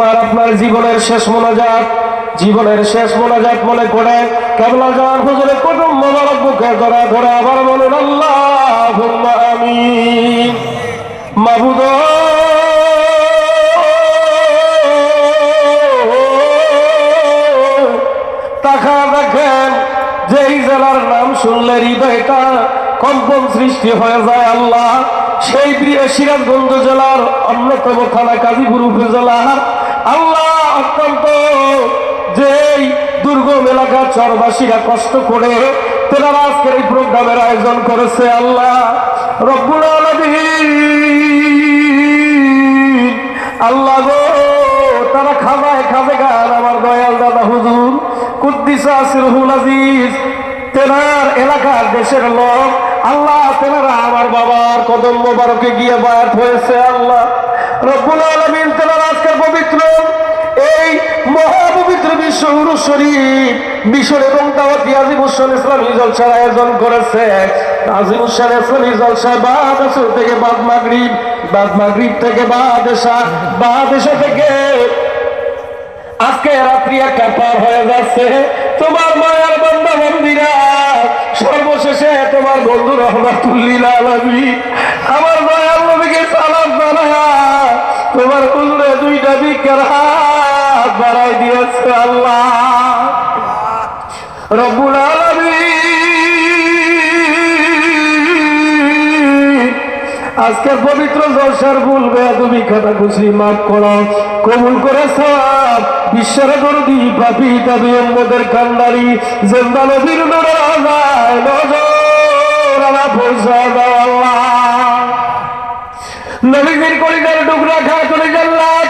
আমার আপনার জীবনের শেষ মোনাজাত, জীবনের শেষ মোনাজাত মনে করে, কেবলা যান হুজুরের কুটুম মোবারক বুকে ধরে ধরে আবার বলুন আল্লাহ আমি তাকা দেখেন, যেই জেলার নাম শুনলে হৃদয়টা কম্পন সৃষ্টি হয়ে যায় আল্লাহ। সেই প্রিয় সিরাজগঞ্জ জেলার অন্যতম থানা কাজীপুর উপজেলা আল্লাহ অত্যন্ত যেই দুর্গম এলাকার চরবাসীরা কষ্ট করে তেনারা আজকের এই প্রোগ্রামের আয়োজন করেছে আল্লাহ রব্বুল আল্লাহ গো, তারা খাজায় খাজে গান, আমার দয়াল দাদা হুজুর, কুদ্দিসা সিরহুল আজিজ। তেনার এলাকার দেশের লোক, আল্লাহ তেনারা আমার বাবার কদম মোবারকে গিয়ে বায়াত হয়েছে আল্লাহ। রব্বুল আলামিন তেনারা পবিত্র এই মহাপবিত্র বিশ্ব শরীফ, মিশর এবং দাওয়াতি আজিম উসান ইসলামী জলসার আয়োজন করেছে। বাদ থেকে বাদ মাগরিব বাদ মাগরিব থেকে বাদ এসা বাদ এসা থেকে আজকে রাত্রি একটা পার হয়ে যাচ্ছে। তোমার মায়ের বন্ধা মন্দিরা সর্বশেষে তোমার বন্ধু রহমাতুল্লিল আলমী আমার দয়াল নবীকে সালাম জানা তোমার দুইটা বাড়াই দিয়েছে আল্লাহ। আজকের পবিত্র জলসার ভুল বেয়াদবি খাতা খুশি মাফ করো। কবুল করে সব বিশ্বের গরুদি, পাপি, দাবি এম্মদের কান্দারি জেন্দা নদীর নজর আলা পৌঁছা টুকরা খা কলিজার লাখ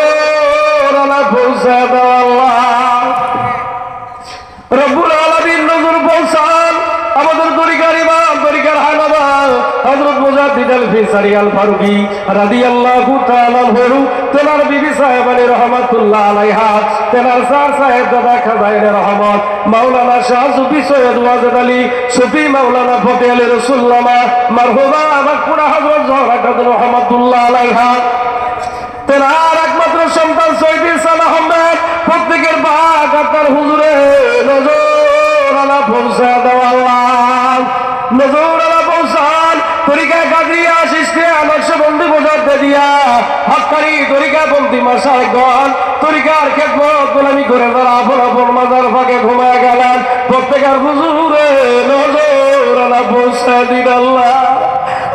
আলা দাও আল্লাহ। রব্বুল আলামিন নজর পৌঁছান আমাদের তরিকার ইমাম, তরিকার হানাবা হযরত মুজাদ্দিদ আল ফিসারি আল ফারুকি রাদিয়াল্লাহু তাআলা আনহু, তেনার বিবি সাহেব আলী রহমাতুল্লাহ আলাইহা, তেনার স্যার সাহেব দাদা খাজাইনে রহমত, মাওলানা শাহ সুফি সৈয়দ ওয়াজেদ আলী, সুফি মাওলানা ফতে আলী রসুল্লামা মারহুমা মাকপুরা হযরত জহরা খাতুন রহমাতুল্লাহ আলাইহা, তেনার সন্তান সৈয়দ সালাহ আহমেদ, প্রত্যেকের বাঘ আপনার হুজুরে নজর আলা পৌঁছা দেওয়া আল্লাহ। নজর আলা পৌঁছান, তরিকা কাদরিয়া শিষ্টে নকশবন্দি বোঝাতে দিয়া। হকারি তরিকা বন্দি মাসাগণ তরিকার খেদমত গোলামি করে তারা আপন আপন মাজার ফাঁকে ঘুমায় গেলেন। প্রত্যেকের হুজুরে নজর আলা পৌঁছা দিন আল্লাহ।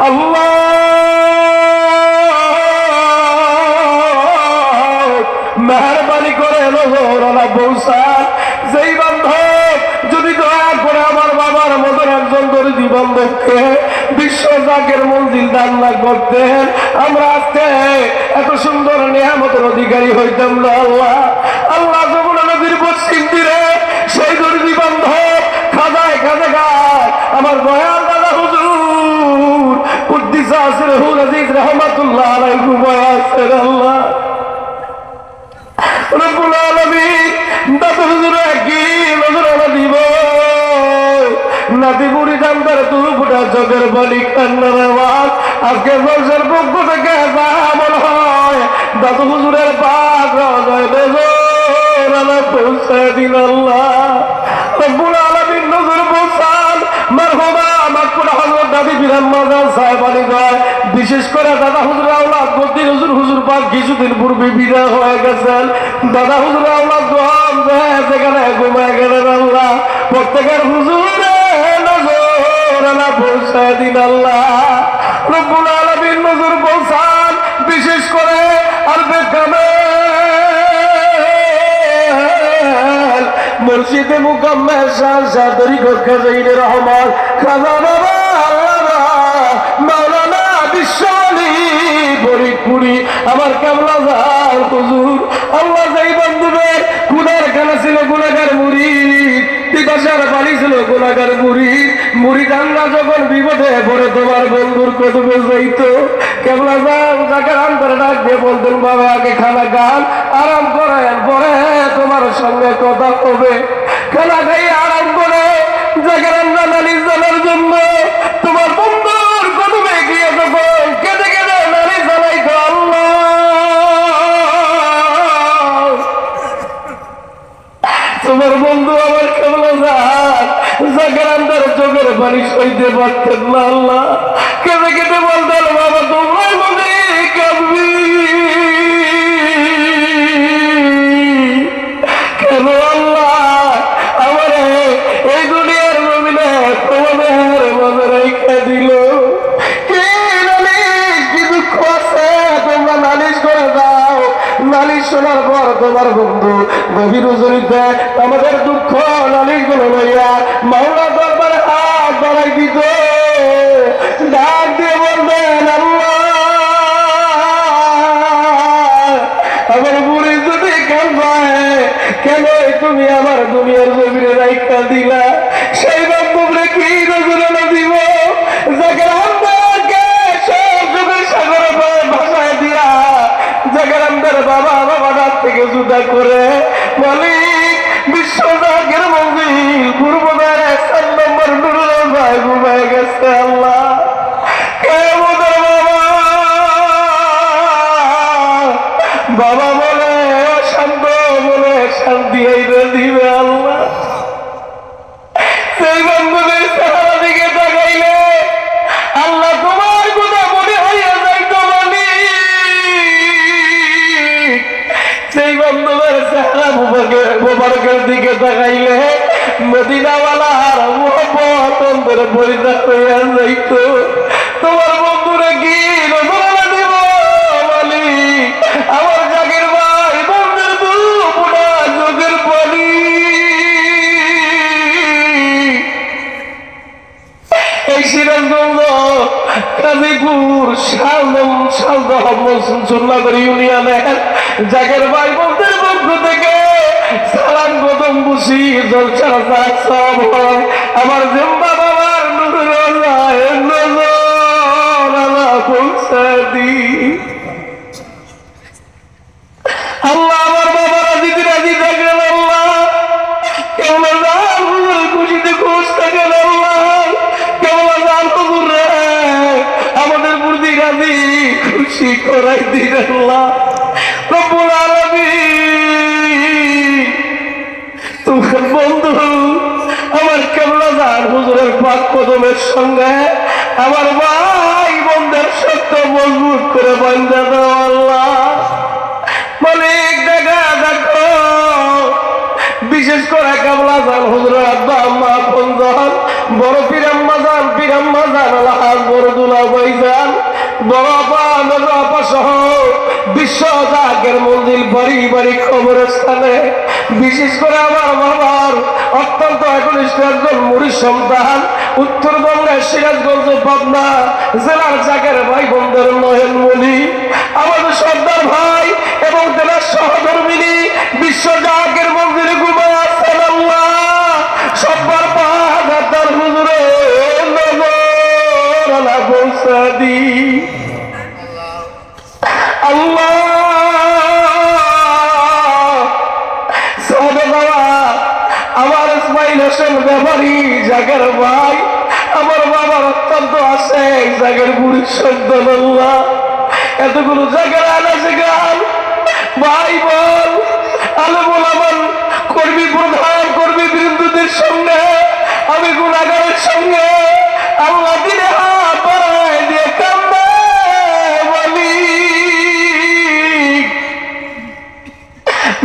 আল্লাহ দরিদ্রী বান্ধবকে বিশ্ব মঞ্জিল আমরা আজকে এত সুন্দর নিয়ামতের অধিকারী হইতাম না আল্লাহ। আল্লাহ যমুনা নদীর পশ্চিম তীরে সেই আমার বয়ান দাদা হুজুর আসরে হুল আজিজ রহমাতুল্লাহ আল্লাহ। দাদা হুজুর নাতি বুড়ি জানতার তু ফুটা চোখের বলি কান্নার আওয়াজ। আজকে বর্ষের পক্ষ থেকে হয়। দাদু হুজুরের পৌঁছে আল্লাহ। আলামিন নজর মারহুমা মাকপুরা হযরত দাদি বিরাম মাজার সাহেব গয়। বিশেষ করে দাদা হুজুর আওলাদ বদ্দিন হুজুর হুজুর পাক কিছুদিন পূর্বে বিদায় হয়ে গেছেন। দাদা হুজুর আওলাদ দোয়াম দেয় সেখানে ঘুমায় গেলেন আল্লাহ। প্রত্যেকের হুজুরে করলা পৌঁছা দিন আল্লাহ, রব্বুল আলমীর নজর পৌঁছান বিশেষ করে আলবে মসজিদে মুকাম্মে শাহ সাদরি কক্ষে জৈন রহমান, খাজা বাবা মাওলানা বিশ্বলী বরিপুরি আমার কামলা যার হুজুর? আল্লাহ যাই বন্ধুদের গুনার খানা ছিল, গুনাগার মুড়ি পিপাসার বাড়ি ছিল গোলাগার মুড়ি ডান্না যখন বিপদে পড়ে তোমার বন্ধুর কদমে যাইত কেবলা যাও, যাকে আন্তরে ডাক দিয়ে বলতেন, বাবা, আগে খানা গান আরাম করেন, পরে তোমার সঙ্গে কথা হবে। খানা খাই আরাম করে যাকে জাগার আন্দার চোখের পানি সইতে পারতেন না আল্লাহ, কেঁদে কেটে বলতেন বাবা তোমার মনে কাঁদবি। কেন আল্লাহ, আমার এই দুনিয়ার মমিনে তোমাদের মাঝে রেখে দিল? নালিশ শোনার পর তোমার বন্ধু গভীর উজরিতে আমাদের গুলো লইয়া মাওলা দরবারে হাত বাড়াই দিত। ডাক দিয়ে বলবেন আমার বুড়ি যদি কেন কেন তুমি আমার দুনিয়ার জমিনে দিলা? সেই বান্ধবরে কি দিব? আমাদের বাবা বাবার থেকে জুদা করে মালিক সুন্নাগর ইউনিয়নের জাগের ভাই বলতে পক্ষ থেকে সালাম গদম বুসি জলসা জাগ সব। আমার জিম্বা বাবার নজর আল্লাহ পৌঁছা দি করাই দিন আল্লাহ রব্বুল আলামিন। তোমার বন্ধু আমার কেমলা জান হুজুরের পাক কদমের সঙ্গে আমার ভাই বন্ধের সত্য মজবুত করে বান্ধা দাও আল্লাহ। মালিক, দেখা দেখো। বিশেষ করে কাবলা জান হুজুরের আব্বা, আম্মা পঞ্জন বড় পিরাম্মা জান পিরাম্মা জান আলহাজ বড় দুলা ভাই যান বড় আপা মেজো আপা সহ বিশ্ব জাগের মন্দির বাড়ি বাড়ি কবরস্থানে, বিশেষ করে আমার বাবার অত্যন্ত একনিষ্ঠ একজন মুড়ি সন্তান, উত্তরবঙ্গের সিরাজগঞ্জ পাবনা জেলার জাগের ভাই বোনদের নহেন মনি, আমাদের সর্দার ভাই এবং তেনার সহধর্মিনী বিশ্ব জাগের মন্দিরে ঘুমায় আছেন আল্লাহ। হুজুরে নজর আলা পৌঁছা দি আল্লাহ সাহাবে বাবা আমার ইসমাইল হোসেন ব্যাপারী জাগের ভাই। আমার বাবার অত্যন্ত আছে জাগের বুড়ি সন্তান আল্লাহ এতগুলো জায়গার আনাছে গান। ভাই বল আলো বল আমার কর্মী প্রধান, কর্মী বৃন্দুদের সঙ্গে আমি গুণাগারের সঙ্গে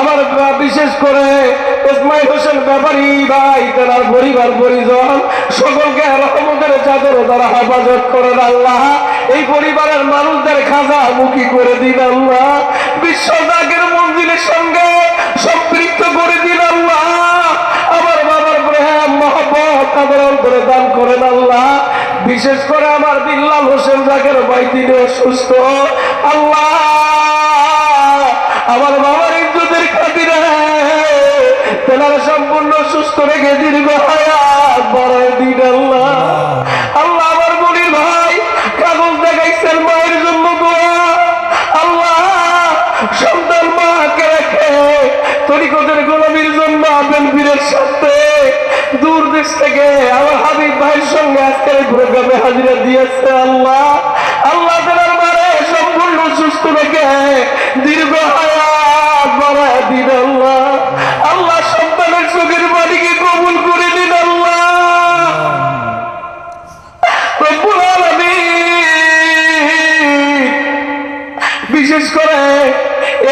আমার বিশেষ করে ইসমাইল হোসেন ব্যাপারী ভাই, তেনার পরিবার, পরিজন, সকলকে রহমতের চাদর দ্বারা হেফাজত করেন আল্লাহ। এই পরিবারের মানুষদের খাজা মুখী করে দিন আল্লাহ। বিশ্ব জাগের মন্দিরের সঙ্গে সম্পৃক্ত করে দিন আল্লাহ। আমার বাবার প্রেম মহব্বত তাদের অন্তরে দান করেন আল্লাহ। বিশেষ করে আমার বিল্লাল হোসেন জাগের ভাই, তিনি অসুস্থ আল্লাহ! আমার বাবার ইজ্জতের খাতিরে সম্পূর্ণ সুস্থ রেখে দীর্ঘ হায়াত বড় দিন আল্লাহ। আল্লাহ আমার মনির ভাই কাগজ দেখাইছেন মায়ের জন্য দোয়া। আল্লাহ সন্তান মাকে রেখে তরিকতের গোলামির জন্য আবেন বীরের সাথে। দূর দেশ থেকে আমার হাবিব ভাইয়ের সঙ্গে আজকের প্রোগ্রামে হাজিরা দিয়েছে আল্লাহ। রেখে দীর্ঘ হায়াত দিন আল্লাহ। সন্তানের চোখের বাড়িকে কবুল করে দিন বিশেষ করে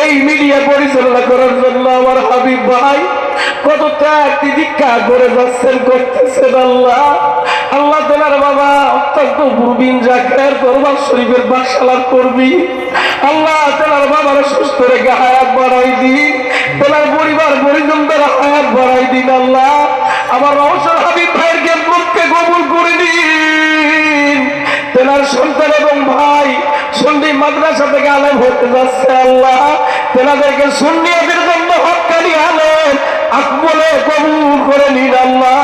এই মিডিয়া পরিচালনা করার জন্য আমার হাবিব ভাই কত ত্যাগ দীক্ষা করে যাচ্ছেন, করতেছেন আল্লাহ। আল্লাহ তেনার বাবা অত্যন্ত পরিবার, পরিজনদের হায়াত বাড়াই দিন আল্লাহ। আমার রহসর হাবিব ভাইয়ের জ্ঞানকে কবুল করে দিন তেনার সন্তান এবং ভাই সন্ডি মাদ্রাসা থেকে আলেম হতে যাচ্ছে আল্লাহ। তেনাদেরকে সুন্নিয়াদের জন্য হকানি আলেম আকবলে কবুল করে নিন আল্লাহ।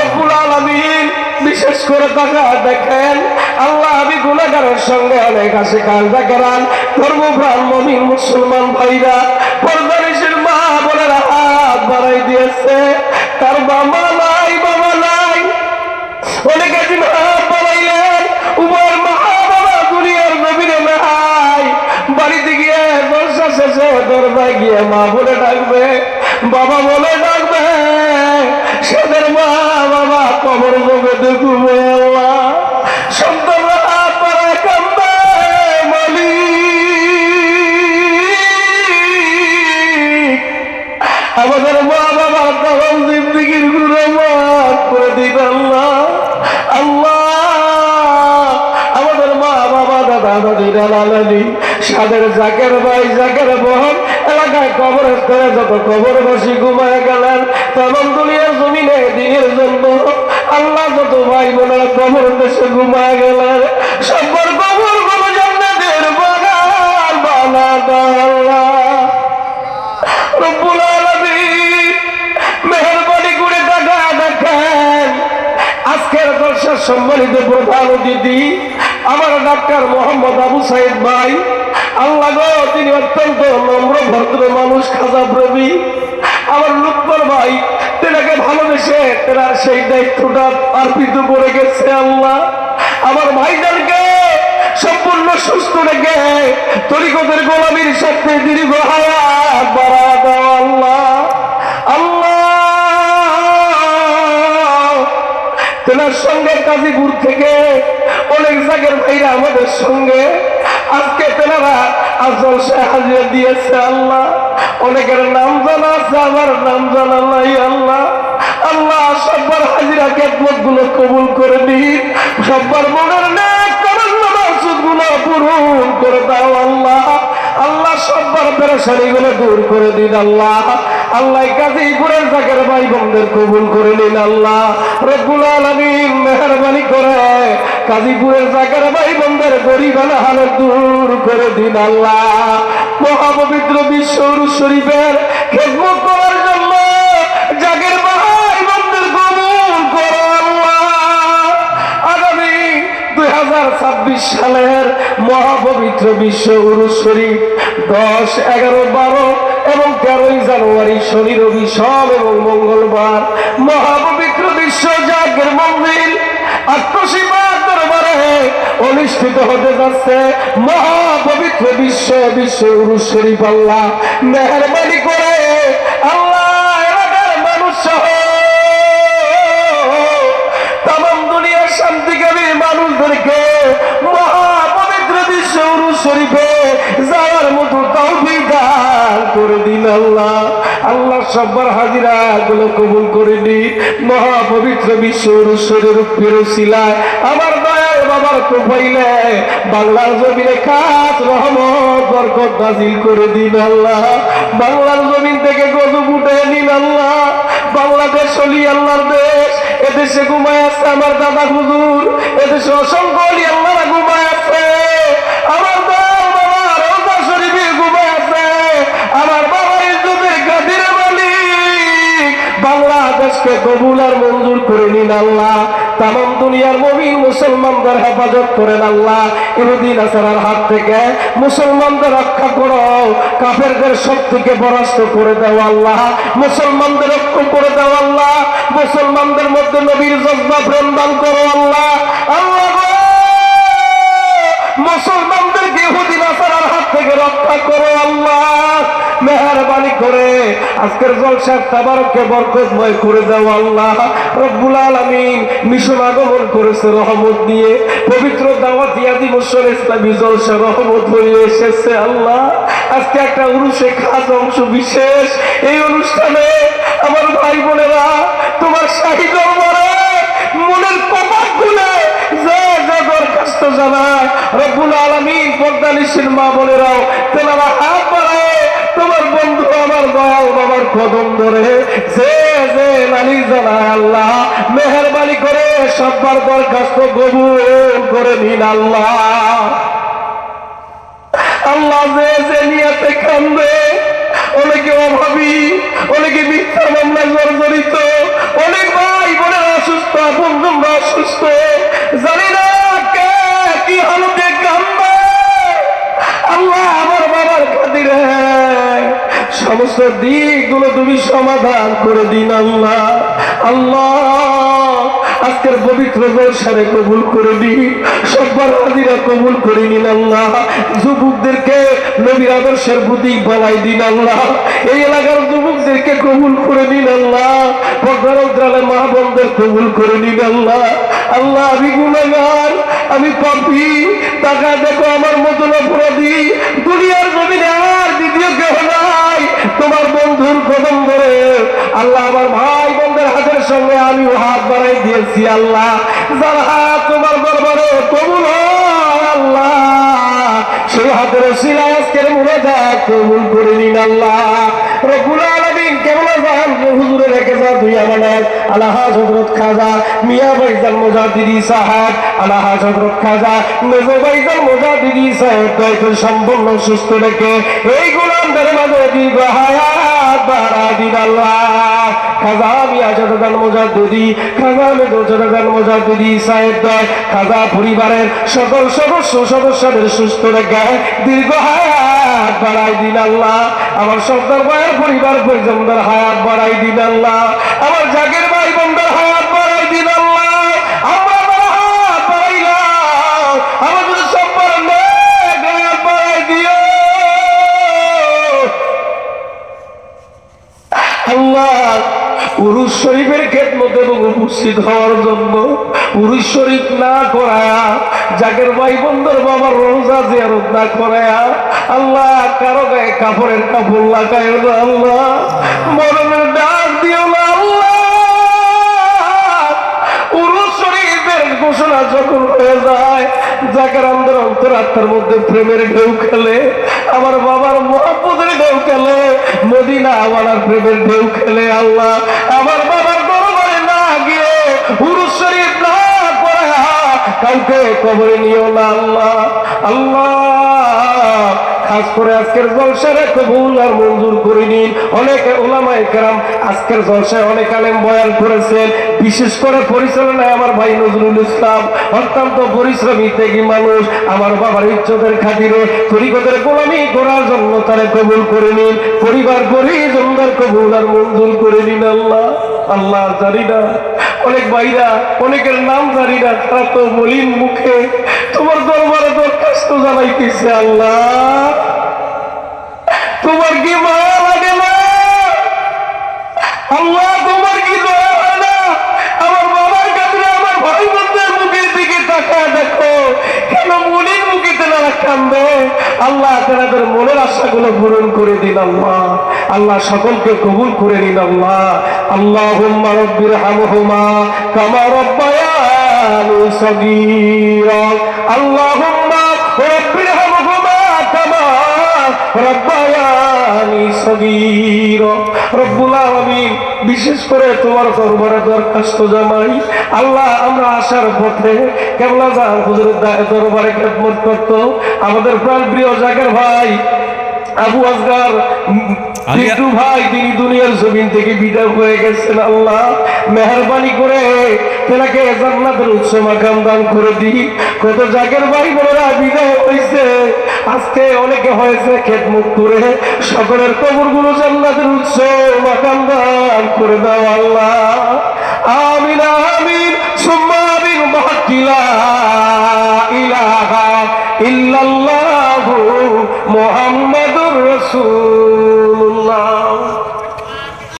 রব্বুল আলামিন বিশেষ করে টাকা দেখেন। আল্লাহ, আমি গুণাগারের সঙ্গে অনেক আসে কাল দেখান ধর্মপ্রাণ মমিন মুসলমান ভাইরা, পর্দারিসের মা বোনেরা হাত বাড়াই দিয়েছে। তার বাবা নাই বাবা নাই। অনেকে দিন হাত বাড়াইলেন। উমর মা বাবা দুনিয়ার নবীরে নাই। বাড়িতে গিয়ে বর্ষা শেষে দরজায় গিয়ে মা বলে ডাকবে, বাবা বলে সেদের মা বাবা কবর জমে দেখবে আল্লাহ। সন্তানরা মালিক। আমাদের মা বাবা তখন জিন্দিগিরগুলো করে আল্লাহ। আমাদের মা বাবা দাদা দাদি দাদি সাদের জাকের ভাই, জাকের বহন এলাকায় কবরের স্তরে যত কবর বসি ঘুমায় গেলেন তেমন দুনিয়ার জমিনে দিনের জন্য আল্লাহ যত ভাই বোনেরা কবর দেশে ঘুমায় গেলেন, সব্বর কবরগুলো জান্নাতের বাগান বানা দাও আল্লাহ। করে সম্মানিত প্রধান অতিথি, আমার ডাক্তার মোহাম্মদ আবু সাইদ ভাই আল্লাহ গো, তিনি অত্যন্ত নম্র ভদ্র মানুষ, খাজা প্রবী আমার লুৎপর ভাই, তেনাকে ভালোবেসে তেনার সেই দায়িত্বটা অর্পিত করে গেছে আল্লাহ। আমার ভাইদেরকে সম্পূর্ণ সুস্থ রেখে তরিকতের গোলামীর সাথে দীর্ঘ হায়াত বাড়া দাও আল্লাহ। আল্লাহ! তেনার সঙ্গে কাজীপুর থেকে অনেক জায়গার ভাইরা আমাদের সঙ্গে আজকে তেনারা আসল সাহায্য দিয়েছে আল্লাহ। অনেকের নাম জানা আছে, আমার নাম জানা নাই আল্লাহ। আল্লাহ সব্বার হাজিরা কেতমতগুলো কবুল করে দিন সব্বার মনের নেক করারগুলো পূরণ করে দাও আল্লাহ। সব্বার পেরেশানি দূর করে দিন আল্লাহ। আল্লাহ কাজীপুরের জাকের ভাই বোনদের কবুল করে নিন আল্লাহ। রব্বুল আলমিন মেহরবানি করে জাকের ভাই হালত দূর করে দিন আল্লাহ। মহাপবিত্র বিশ্ব শরীফের খেদমত করার সালের মহাপবিত্র বিশ্ব উরুস শরীফ, দশ, এগারো, বারো এবং তেরোই জানুয়ারি শনি, রবি সব এবং মঙ্গলবার মহাপবিত্র বিশ্ব জাগের মন্দির অনুষ্ঠিত হতে যাচ্ছে মহাপবিত্র বিশ্ব বিশ্ব উরুস শরীফ। আল্লাহ মেহরবানি করে মহাপবিত্র বিশ্ব উরুস শরীফে যাওয়ার মতো করে দিন আল্লাহ। আল্লাহ সব্বার হাজিরা গুলো কবুল করে মহাপবিত্র বিশ্ব উরুস শরীফের আমার দয়ার বাবা আবার কোপাইলে বাংলার জমিনে খাস রহমত, বরকত নাজিল করে দিন আল্লাহ। বাংলার জমিন থেকে গজব উঠে দিন আল্লাহ। বাংলাদেশ হলি আল্লাহর দেশ। এদেশে ঘুমায় আছে আমার দাদা হুজুর। এদেশে অসংখ্য অলি আল্লাহরা ঘুমায় আছে। আমার বাবা শরীফে ঘুমায় আছে। আমার মালিক। বাংলাদেশকে কবুল আর মঞ্জুর করে নিন আল্লাহ। তাম দুনিয়ার মমিন মুসলমানদের হেফাজত করেন আল্লাহ। ইহুদিন আসারার হাত থেকে মুসলমানদের রক্ষা করো। কাফেরদের সব থেকে পরাস্ত করে দাও আল্লাহ। মুসলমানদের রক্ষা করে দাও আল্লাহ। মুসলমানদের মধ্যে নবীর জজ্বা প্রেম দান করো আল্লাহ। আল্লাহ মুসলমানদের মুসলমানদেরকে আসার হাত থেকে রক্ষা করো আল্লাহ। মেহরবানি করে আজকের জলসার তাবারককে বরকতময় করে দাও আল্লাহ। রব্বুল আলামিন মিশন আগমন করেছে রহমত দিয়ে। পবিত্র দাওয়াত ইয়াদি মুসল ইসলামী জলসা রহমত হয়ে এসেছে আল্লাহ। আজকে একটা উরুষে খাস অংশ বিশেষ। এই অনুষ্ঠানে আমার ভাই বোনেরা, তোমার শাহী দরবারে মনের কপাট খুলে যে যে দরখাস্ত জানায়। রব্বুল আলামিন পর্দানিসীর মা বোনেরাও তেনারা হাত বাড়ায় তোমার বন্ধু আমার দয়াল বাবার কদম ধরে যে যে নালি জানায় আল্লাহ, মেহরবানি করে সব্বার দরখাস্ত কবুল করে নিন আল্লাহ। আল্লাহ যে যে নিয়াতে কান্দে, অনেকে অভাবী, অনেকে মিথ্যা মামলা জর্জরিত, অনেক ভাই বোনেরা অসুস্থ, আপন অসুস্থ। জানি না কে, কি হালতে কান্দে। আল্লাহ আমার বাবার খাতিরে সমস্ত দিকগুলো তুমি সমাধান করে দিন আল্লাহ। আল্লাহ, আজকের পবিত্র জলসারে কবুল করে দিন সব্বার হাজিরা কবুল করে নিন আল্লাহ। যুবকদেরকে নবীর আদর্শের বুদ্ধি বলাই দিন আল্লাহ। এই এলাকার যুবকদেরকে কবুল করে নিন আল্লাহ। পর্দার উদ্রালে মা বোনদের কবুল করে নিন আল্লাহ। আল্লাহ, আমি গুণাগার, আমি পাপি। টাকা দেখো আমার মতন অপরাধী। দুনিয়ার জমিনে তোমার বন্ধুর কদম ধরে আল্লাহ আমার ভাই বোনদের হাতের সঙ্গে আমিও হাত বাড়াই দিয়েছি, আল্লাহ। হাত তোমার দরবারে কবুল আল্লাহ। হাতের মনে কবুল করে নিন, আল্লাহ। কেমন রেখে খাজা, মিয়া সাহেব। সম্পূর্ণ সুস্থ রেখে, এই পরিবারের সকল সদস্য সদস্যদের সুস্থ রেখে দীর্ঘ হায়াত বাড়াই দিন আল্লাহ। আমার সর্দার ভাইয়ের পরিবার পরিজনদের হায়াত বাড়াই দিন আল্লাহ। আমার জাগের উরুস শরীফের খেদমত উপস্থিত হওয়ার জন্য উরুস শরীফ না করায়া, জাগের ভাই বন্ধুর বাবার রোজা জিয়ারত না করায়া, আল্লাহ কারও গায়ে কাপড়ের কাপড় লাগায় না, আল্লাহ। মরণের ডাক দিও না শরীফের ঘোষণা যখন হয়ে যায় জাকের আমাদের অন্তরাত্মার মধ্যে প্রেমের ঢেউ খেলে, আমার বাবার মহাপদের ঢেউ খেলে মদিনা আমার প্রেমের ঢেউ খেলে আল্লাহ। আমার বাবার দরবারে না গিয়ে উরুস শরীফ না করে কাউকে কবরে নিও না আল্লাহ। আল্লাহ খাস করে আজকের জলসারে কবুল আর মঞ্জুর করে নিন। অনেক ওলামায় কেরাম আজকের জলসায় অনেক আলেম বয়ান করেছেন। বিশেষ করে পরিচালনায় আমার ভাই নজরুল ইসলাম, অত্যন্ত পরিশ্রমী ত্যাগী মানুষ, আমার বাবার ইজ্জতের খাতিরে তরিকতের গোলামি করার জন্য তারা কবুল করে নিন। পরিবার পরিজনদের কবুল আর মঞ্জুর করে নিন আল্লাহ। আল্লাহ জানি না। অনেক ভাইরা, অনেকের নাম জানি না তারা তো মলিন মুখে। তোমার দরবারে দরখাস্ত জানাইতেছে আল্লাহ। তোমার কি মায়া লাগে না? আল্লাহ, তোমার কি দয়া হয় না? আমার বাবার কাছে আমার ভাই বোনদের মুখের দিকে তাকায় দেখো, কেন কান্দে। আল্লাহ তাদের মনের আশাগুলো পূরণ করে দিন আল্লাহ। আল্লাহ সকলকে কবুল করে নিন আল্লাহ। আল্লাহ হুম্মা রব্বির হামহুমা কামা রব্বায়ানি রব্বির হামহুমা কামা রব্বায়ানি আলামিন, বিশেষ করে তোমার দরবারে দরখাস্ত জানাই। আল্লাহ, আমরা আসার পথে কেবলা যান হুজুরের দরবারে কেমন করতো। আমাদের প্রাণ প্রিয় জাকের ভাই আবু আজগার কিন্তু ভাই তিনি দুনিয়ার জমিন থেকে বিদায় হয়ে গেছেন আল্লাহ। মেহরবানি করে তেনাকে জান্নাতের উৎস মাকাম দান করে দিই। কত জাগের ভাই বোনেরা বিদায় হয়েছে আজকে অনেকে হয়েছে খেদমুখ করে। সকলের কবরগুলো জান্নাতের উৎস মাকাম দান করে দাও আল্লাহ। আমিন আমিন সুম্মা আমিন মহাকিলা ইলাহা ইল্লাল্লাহু মুহাম্মাদুর রাসূল।